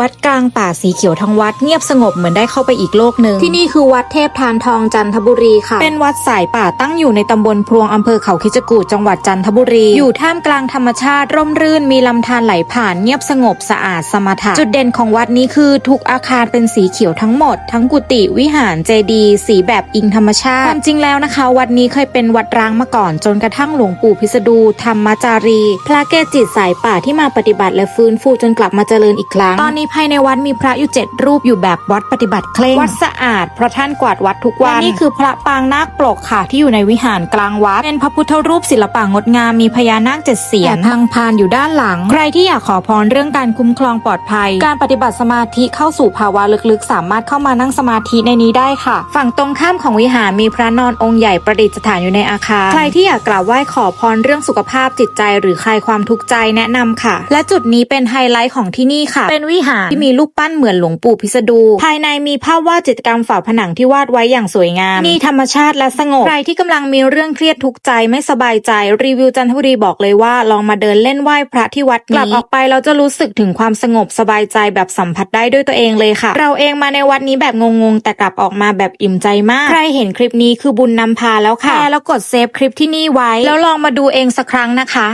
วัดกลางป่าสีเขียวทั้งวัดเงียบสงบเหมือนได้เข้าไปอีกโลกหนึ่งที่นี่คือวัดเทพทานทองจันทบุรีค่ะ เป็นวัดสายป่าตั้งอยู่ในตำบลพลวงอำเภอเขาคิจกูฏจังหวัดจันทบุรี อยู่ท่ามกลางธรรมชาติร่มรื่นมีลำธารไหลผ่านเงียบสงบสะอาดสมถะจุดเด่นของวัดนี้คือทุกอาคารเป็นสีเขียวทั้งหมด ทั้งกุฏิวิหารเจดีย์สีแบบอิงธรรมชาติความจริงแล้วนะคะ วัดนี้เคยเป็นวัดร้างมาก่อน จนกระทั่งหลวงปู่พิสดูธรรมจารี พระเกจิสายป่าที่มาปฏิบัติและฟื้นฟูจนกลับมาเจริญอีกครั้งตอนนี้ภายในวัดมีพระอยู่เจ็ดรูปอยู่แบบวัดปฏิบัติเคร่งวัดสะอาดเพราะท่านกวาดวัดทุกวันและนี่คือพระปางนาคปลกค่ะที่อยู่ในวิหารกลางวัด เป็นพระพุทธรูปศิลปะงดงามมีพญานาคเจ็ดเสียนทางพานอยู่ด้านหลัง ใครที่อยากขอพรเรื่องการคุ้มครองปลอดภัย การปฏิบัติสมาธิเข้าสู่ภาวะลึกๆ สามารถเข้ามานั่งสมาธิในนี้ได้ค่ะ ฝั่งตรงข้ามของวิหารมีพระนอนองค์ใหญ่ประดิษฐานอยู่ในอาคาร ใครที่อยากกราบไหว้ขอพรเรื่องสุขภาพจิตใจ หรือคลายความทุกข์ใจแนะนำค่ะ และจุดนี้เป็นไฮไลท์ของที่นี่ค่ะ เป็นวิหารที่มีรูปปั้นเหมือนหลวงปู่พิสดู ภายในมีภาพวาดจิตรกรรมฝาผนังที่วาดไว้อย่างสวยงามนี่ธรรมชาติและสงบ ใครที่กำลังมีเรื่องเครียดทุกใจไม่สบายใจ รีวิวจันทบุรีบอกเลยว่า ลองมาเดินเล่นไหว้พระที่วัดนี้กลับออกไปเราจะรู้สึกถึงความสงบสบายใจแบบสัมผัสได้ด้วยตัวเองเลยค่ะ เราเองมาในวัดนี้แบบงงๆ แต่กลับออกมาแบบอิ่มใจมาก ใครเห็นคลิปนี้คือบุญนำพาแล้วค่ะแล้วกดเซฟคลิปที่นี่ไว้ แล้วลองมาดูเองสักครั้งนะคะ